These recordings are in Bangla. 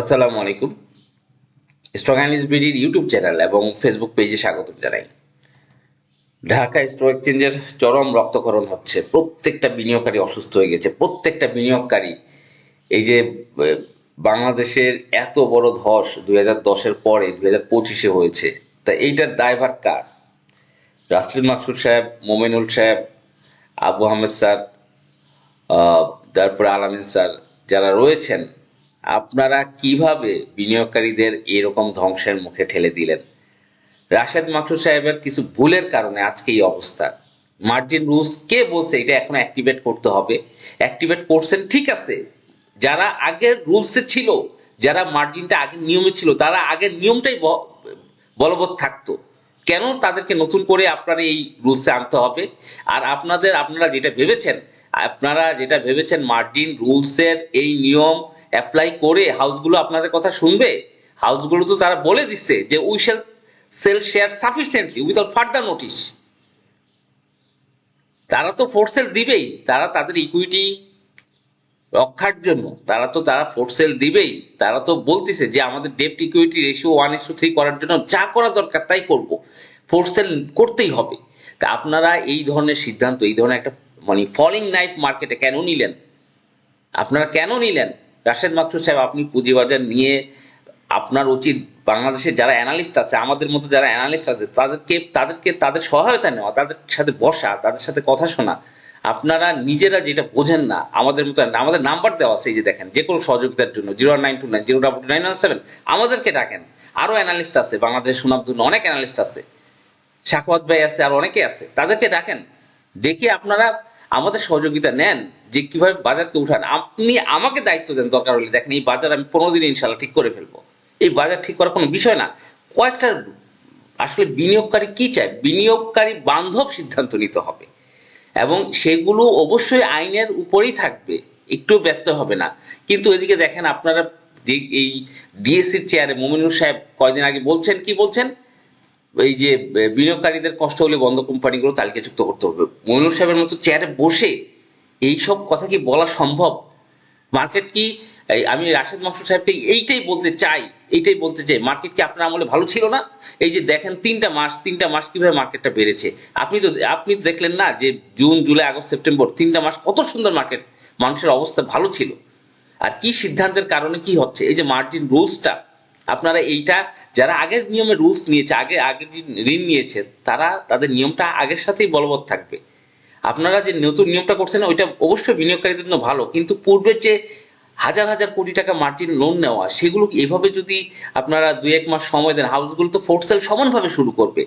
আসসালামু আলাইকুম। স্টক অ্যানালিস্ট বিডির ইউটিউব চ্যানেল এবং ফেসবুক পেজে স্বাগত জানাই। ঢাকা স্টক এক্সচেঞ্জের চরম রক্তকরণ হচ্ছে। প্রত্যেকটা বিনিয়োগকারী অসুস্থ হয়ে গেছে। প্রত্যেকটা বিনিয়োগকারী এই যে বাংলাদেশের এত বড় ধস দুই হাজার দশের পরে দুই হাজার পঁচিশে হয়েছে, তা এইটার দায়ভার কার? রাসলিন মাকসুদ সাহেব, মোমেনুল সাহেব, আবু আহমেদ স্যার তারপরে আলামিন স্যার, যারা রয়েছেন আপনারা কীভাবে বিনিয়োগকারীদের এরকম ধ্বংসের মুখে ঠেলে দিলেন? রাশেদ মাকসুদ সাহেবের কিছু ভুলের কারণে আজকে এই অবস্থা। মার্জিন রুলস কে বলছে এটা এখন অ্যাক্টিভেট করতে হবে? অ্যাক্টিভেট করছেন ঠিক আছে। যারা আগের রুলসে ছিল, যারা মার্জিনটা আগের নিয়মে ছিল, তারা আগের নিয়মটাই বলবৎ থাকতো। কেন তাদেরকে নতুন করে আপনার এই রুলসে আনতে হবে? আর আপনাদের, আপনারা যেটা ভেবেছেন, আপনারা যেটা ভেবেছেন মার্জিন রুলসের এই নিয়ম অ্যাপ্লাই করে হাউসগুলো আপনাদের কথা শুনবে হাউসগুলো তো তারা বলে দিচ্ছে যে we shall sell share sufficiently without further notice তারা তো ফোর্সেল দিবেই, তারা তাদের ইকুইটি রক্ষার জন্য, তারা তো তারা ফোর্সেল দিবেই। তারা তো বলতেছে যে, আমাদের ডেপ্ট equity ratio one is three করার জন্য যা করা দরকার তাই করব ফোর্সেল করতেই হবে। তা আপনারা এই ধরনের সিদ্ধান্ত, এই ধরনের একটা মানে ফলিং নাইফ মার্কেটে কেন নিলেন? আপনারা কেন নিলেন? রাশেদ মাকসুদ সাহেব, আপনি পুঁজিবাজার নিয়ে আপনার উচিত বাংলাদেশের যারা অ্যানালিস্ট আছে, আমাদের মতো যারা অ্যানালিস্ট আছে, তাদেরকে তাদেরকে, তাদের সহায়তা নেওয়া, তাদের সাথে বসা, তাদের সাথে কথা শোনা। আপনারা নিজেরা যেটা বোঝেন না, আমাদের মতো আমাদের নাম্বার দেওয়া আছে যে দেখেন, যে কোনো সহযোগিতার জন্য, zero nine two nine, zero double nine seven, আমাদেরকে ডাকেন। আরও অ্যানালিস্ট আছে, বাংলাদেশের সুনামধন্য অনেক অ্যানালিস্ট আছে। শাকওয়াত ভাই আছে আর অনেকে আছে, তাদেরকে ডাকেন। দেখি আপনারা আমাদের সহযোগিতা নেন যে কীভাবে বাজারকে উঠান। আপনি আমাকে দায়িত্ব দেন দরকার হলে দেখেন এই বাজার আমি পনেরো দিনে ইনশাল্লাহ ঠিক করে ফেলব। এই বাজার ঠিক করার কোনো বিষয় না। কয়েকটা আসলে বিনিয়োগকারী কি চায়? বিনিয়োগকারী বান্ধব সিদ্ধান্ত নিতে হবে। এবং সেগুলো অবশ্যই আইনের উপরেই থাকবে। একটু ব্যর্থ হবে না। কিন্তু এদিকে দেখেন আপনারা যে এই ডিএসসির চেয়ারে মোমিনুল সাহেব কয়দিন আগে বলছেন, কি বলছেন? এই যে বিনিয়োগকারীদের কষ্ট হলে বন্ধ কোম্পানিগুলো তালিকাযুক্ত করতে হবে। মইনুল সাহেবের মতো চেয়ারে বসে এইসব কথা কি বলা সম্ভব? মার্কেট কি আমি রাশেদ মাসুদ সাহেবকে এইটাই বলতে চাই, এইটাই বলতে চাই, মার্কেট কি আপনার আমলে ভালো ছিল না? এই যে দেখেন তিনটা মাস তিনটা মাস কীভাবে মার্কেটটা বেড়েছে। আপনি তো আপনি দেখলেন না যে জুন, জুলাই, আগস্ট, সেপ্টেম্বর তিনটা মাস কত সুন্দর মার্কেট, মানুষের অবস্থা ভালো ছিল। আর কি সিদ্ধান্তের কারণে কি হচ্ছে? এই যে মার্জিন রুলসটা আপনারা এইটা যারা আগের নিয়মে রুলস নিয়েছে, আগে, আগের যে ঋণ নিয়েছে, তারা তাদের নিয়মটা আগের সাথেই বলবৎ থাকবে। আপনারা যে নতুন নিয়মটা করছেন, ওইটা অবশ্যই বিনিয়োগকারীদের জন্য ভালো। কিন্তু পূর্বের যে হাজার হাজার কোটি টাকা মার্জিন লোন নেওয়া, সেগুলো এভাবে যদি আপনারা দুই, এক মাস সময় দেন হাউসগুলো তো ফোর্সেল সমানভাবে শুরু করবে?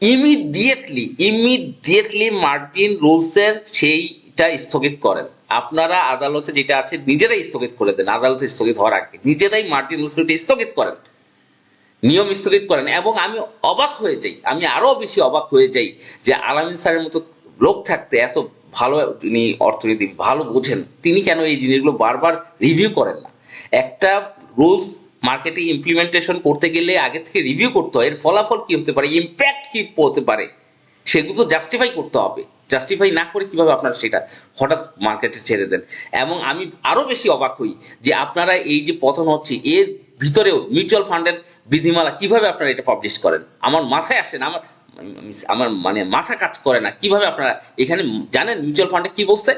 ইমিডিয়েটলি ইমিডিয়েটলি মার্জিন রুলসের সেইটা স্থগিত করেন। আপনারা আদালতে যেটা আছে নিজেরাই স্থগিত করে দেন, আদালতে স্থগিত হওয়ার আগে। নিজেরাই মার্জিন রুলসটা স্থগিত করেন, নিয়ম স্থগিত করেন এবং আমি অবাক হয়ে যাই, আমি আরও বেশি অবাক হয়ে যাই যে আলামিন স্যারের মতো লোক থাকতে এত ভালো তিনি অর্থনীতি ভালো বোঝেন, তিনি কেন এই জিনিসগুলো বারবার রিভিউ করেন না? একটা রুলস মার্কেটে ইমপ্লিমেন্টেশন করতে গেলে আগে থেকে রিভিউ করতে হয়, এর ফলাফল কি হতে পারে ইম্প্যাক্ট কি হতে পারে, সেগুলো জাস্টিফাই করতে হবে। জাস্টিফাই না করে কীভাবে আপনারা সেটা হঠাৎ মার্কেটে ছেড়ে দেন? এবং আমি আরও বেশি অবাক হই যে আপনারা এই যে পতন হচ্ছে, এর ভিতরেও মিউচুয়াল ফান্ডের বিধিমালা কীভাবে আপনারা এটা পাবলিশ করেন? আমার মাথায় আসে না, আমার আমার মানে মাথা কাজ করে না। কীভাবে আপনারা এখানে জানেন মিউচুয়াল ফান্ডে কি বলছে?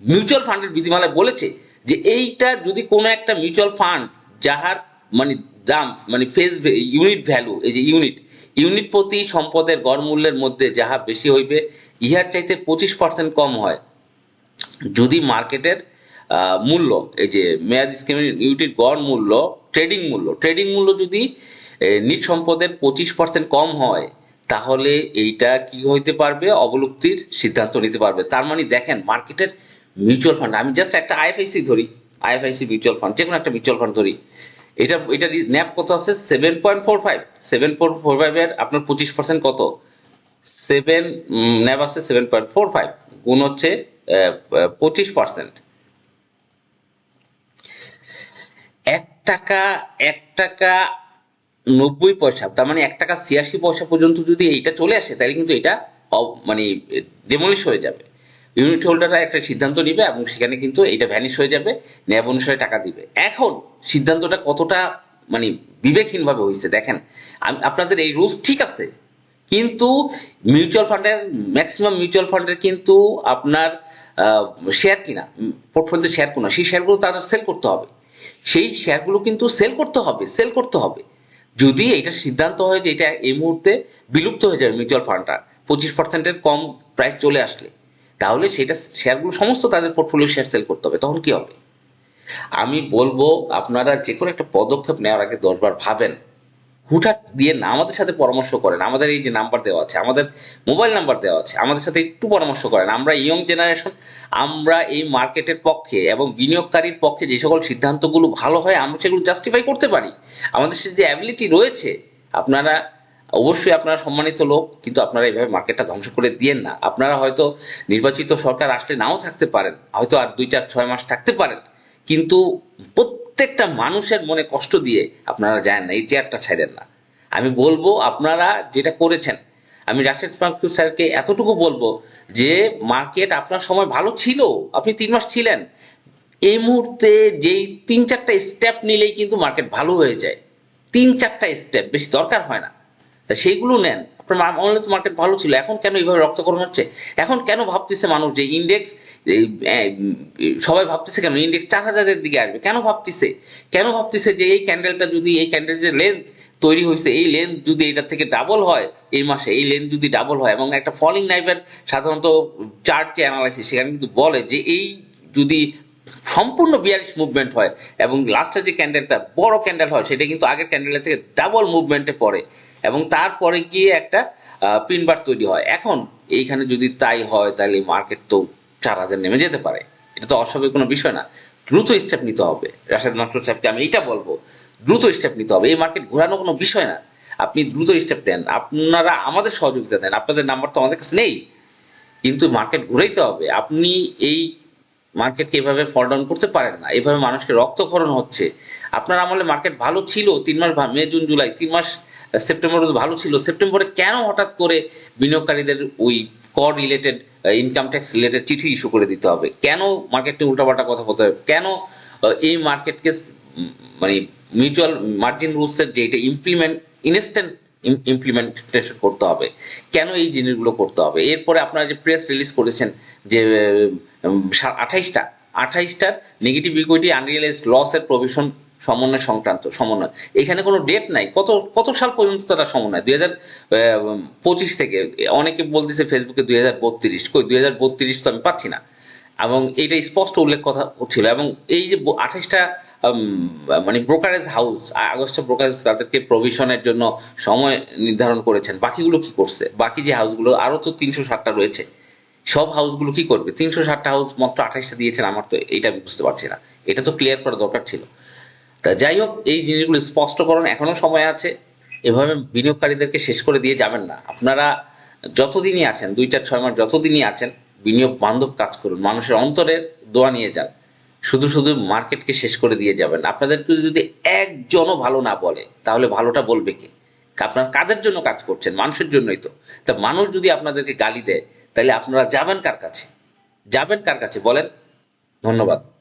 মিউচুয়াল ফান্ডের বিধিমালায় বলেছে যে এইটা যদি কোনো একটা মিউচুয়াল ফান্ড যাহার মানে দাম মানে ফেস ইউনিট ভ্যালু এই যে ইউনিট ইউনিট প্রতি সম্পদের গড় মূল্যের মধ্যে যাহা বেশি হইবে, ইহার চাইতে পঁচিশ পার্সেন্ট কম হয়। যদি মার্কেটের মূল্য, এই যে মেয়াদ স্কিমের ইউনিট গড় মূল্য ট্রেডিং মূল্য ট্রেডিং মূল্য যদি নিট সম্পদের পঁচিশ পার্সেন্ট কম হয়, তাহলে এইটা কি হইতে পারবে? অবলুপ্তির সিদ্ধান্ত নিতে পারবে। তার মানে দেখেন, মার্কেটের মিউচুয়াল ফান্ড আমি জাস্ট একটা আইএফআইসি ধরি আইএফআইসি মিউচুয়াল ফান্ড যে কোনো একটা মিউচুয়াল ফান্ড ধরি। এটা এটা ন্যাপ কত আছে? Seven point four five seven point four ফাইভের আপনার পঁচিশ পার্সেন্ট কত? সেভেন ন্যাব আছে সেভেন পয়েন্ট ফোর ফাইভ গুণ হচ্ছে পঁচিশ পার্সেন্ট এক টাকা এক টাকা নব্বই পয়সা, তার মানে এক টাকা ছিয়াশি পয়সা পর্যন্ত যদি এইটা চলে আসে, তাহলে কিন্তু এটা মানে ডেমলিশ হয়ে যাবে। ইউনিট হোল্ডাররা একটা সিদ্ধান্ত নিবে এবং সেখানে কিন্তু এটা ভ্যানিশ হয়ে যাবে ন্যাব অনুসারে টাকা দিবে। এখন সিদ্ধান্তটা কতটা মানে বিবেকহীনভাবে হয়েছে দেখেন আপনাদের এই রুলস ঠিক আছে, কিন্তু মিউচুয়াল ফান্ডের ম্যাক্সিমাম মিউচুয়াল ফান্ডের কিন্তু আপনার শেয়ার কিনা পোর্টফোলিওতে শেয়ার কিনা, সেই শেয়ারগুলো তারা সেল করতে হবে। সেই শেয়ারগুলো কিন্তু সেল করতে হবে সেল করতে হবে। যদি এটা সিদ্ধান্ত হয় যে এটা এই মুহূর্তে বিলুপ্ত হয়ে যাবে মিউচুয়াল ফান্ডটা পঁচিশ পার্সেন্টের কম প্রাইস চলে আসলে তাহলে সেটা শেয়ারগুলো সমস্ত তাদের পোর্টফোলিও শেয়ার সেল করতে হবে, তখন কি হবে? আমি বলব আপনারা যে কোনো একটা পদক্ষেপ নেওয়ার আগে দশবার ভাবেন। হুটহাট দিয়ে না, আমাদের সাথে পরামর্শ করেন, আমাদের এই যে নাম্বার দেওয়া আছে, আমাদের মোবাইল নাম্বার দেওয়া আছে, আমাদের সাথে একটু পরামর্শ করেন। আমরা ইয়ং জেনারেশন আমরা এই মার্কেটের পক্ষে এবং বিনিয়োগকারীর পক্ষে যে সকল সিদ্ধান্তগুলো ভালো হয়, আমরা সেগুলো জাস্টিফাই করতে পারি। আমাদের সাথে যে অ্যাবিলিটি রয়েছে, আপনারা অবশ্যই আপনারা সম্মানিত লোক, কিন্তু আপনারা এইভাবে মার্কেটটা ধ্বংস করে দিয়েন না। আপনারা হয়তো নির্বাচিত সরকার আসলে নাও থাকতে পারেন, হয়তো আর দুই চার ছয় মাস থাকতে পারেন, কিন্তু প্রত্যেকটা মানুষের মনে কষ্ট দিয়ে আপনারা যায় না, এই চেয়ারটা ছাড়েন না। আমি বলব, আপনারা যেটা করেছেন, আমি রাশেদ ফাঁকু স্যারকে এতটুকু বলব যে মার্কেট আপনার সময় ভালো ছিল, আপনি তিন মাস ছিলেন, এই মুহূর্তে যেই তিন চারটা স্টেপ নিলেই কিন্তু মার্কেট ভালো হয়ে যায়। তিন চারটা স্টেপ বেশি দরকার হয় না। তা সেইগুলো নেন। আপনার তো মার্কেট ভালো ছিল, এখন কেন এইভাবে রক্তকরণ হচ্ছে? এখন কেন ভাবতেছে মানুষ যে ইন্ডেক্স সবাই ভাবতেছে কেন? ইন্ডেক্স চার হাজারের দিকে আসবে। কেন ভাবতেছে? কেন ভাবতেছে যে এই ক্যান্ডেলটা যদি, এই ক্যান্ডেল যে লেন্থ তৈরি হয়েছে, এই লেন্থ যদি এটা থেকে ডাবল হয় এই মাসে, এই লেন্থ যদি ডাবল হয়, এবং একটা ফলিং নাইফের সাধারণত চার্ট যে অ্যানালাইসিস সেখানে কিন্তু বলে যে এই যদি সম্পূর্ণ বিয়ারিশ মুভমেন্ট হয় এবং লাস্টের যে ক্যান্ডেলটা বড় ক্যান্ডেল হয়, সেটা কিন্তু আগের ক্যান্ডেলের থেকে ডাবল মুভমেন্টে পড়ে এবং তারপরে গিয়ে একটা পিনবার তৈরি হয়। এখন এইখানে যদি তাই হয়, তাহলে মার্কেট তো চার হাজার নেমে যেতে পারে। এটা তো অস্বাভাবিক কোনো বিষয় না। দ্রুত স্টেপ নিতে হবে। রাশেদ মাস্টার সাহেবকে আমি এইটা বলব, দ্রুত স্টেপ নিতে হবে। এই মার্কেট ঘোরানো কোনো বিষয় না। আপনি দ্রুত স্টেপ নেন। আপনারা আমাদের সহযোগিতা দেন। আপনাদের নাম্বার তো আমাদের কাছে নেই। কিন্তু মার্কেট ঘুরাইতে হবে। আপনি এই মার্কেটকে এভাবে ফল ডাউন করতে পারেন না, এভাবে মানুষকে রক্তকরণ হচ্ছে। আপনার আমলে মার্কেট ভালো ছিল তিন মাস মে, জুন, জুলাই, তিন মাস সেপ্টেম্বর ভালো ছিল। সেপ্টেম্বরে কেন হঠাৎ করে বিনিয়োগকারীদের ওই কর রিলেটেড ইনকাম ট্যাক্স রিলেটেড চিঠি ইস্যু করে দিতে হবে? কেন মার্কেটে উল্টাপাল্টা কথা বলতে হবে? কেন এই মার্কেটকে মানে মিউচুয়াল মার্জিন রুলসের যে এটা ইমপ্লিমেন্ট ইনস্ট্যান্ট ইমপ্লিমেন্টেশন করতে হবে। কেন এই জিনিসগুলো করতে হবে? এরপরে আপনারা যে প্রেস রিলিজ করেছেন যে আঠাইশটা, আঠাইশটার নেগেটিভ ইকুইটি আনরিয়েলাইজড লসের প্রভিশন সমন্বয় সংক্রান্ত, সমন্বয়। এখানে কোনো ডেট নাই। কত কত সাল পর্যন্ত তারা সমন্বয়? দুই হাজার পঁচিশ থেকে, অনেকে বলতেছে ফেসবুকে দুই হাজার বত্রিশ। কই দুই হাজার বত্রিশ তো আমি পাচ্ছি না। এবং এটা স্পষ্ট উল্লেখ কথা ছিল। এবং এই যে আঠাইশটা মানে ব্রোকারেজ হাউস আগস্টে ব্রোকারেজ তাদেরকে প্রভিশনের জন্য সময় নির্ধারণ করেছেন। বাকিগুলো কি করছে? বাকি যে হাউসগুলো আরও তো তিনশো ষাটটা রয়েছে। সব হাউসগুলো কি করবে? তিনশো ষাটটা হাউস মাত্র আঠাইশটা দিয়েছেন, আমার তো এটা আমি বুঝতে পারছি না। এটা তো ক্লিয়ার করা দরকার ছিল। তা যাই হোক, এই জিনিসগুলো স্পষ্টকরণ এখনও সময় আছে। এভাবে বিনিয়োগকারীদেরকে শেষ করে দিয়ে যাবেন না। আপনারা যতদিনই আছেন, দুই চার ছয় মাস যতদিনই আছেন বিনিয়োগ বান্ধব কাজ করুন। মানুষের অন্তরের দোয়া নিয়ে যান। শুধু শুধু মার্কেটকে শেষ করে দিয়ে যাবেন। আপনাদেরকে যদি একজনও ভালো না বলে, তাহলে ভালোটা বলবে কে? আপনার কাদের জন্য কাজ করছেন? মানুষের জন্যই তো। তা মানুষ যদি আপনাদেরকে গালি দেয়, তাহলে আপনারা যাবেন কার কাছে? যাবেন কার কাছে? বলেন। ধন্যবাদ।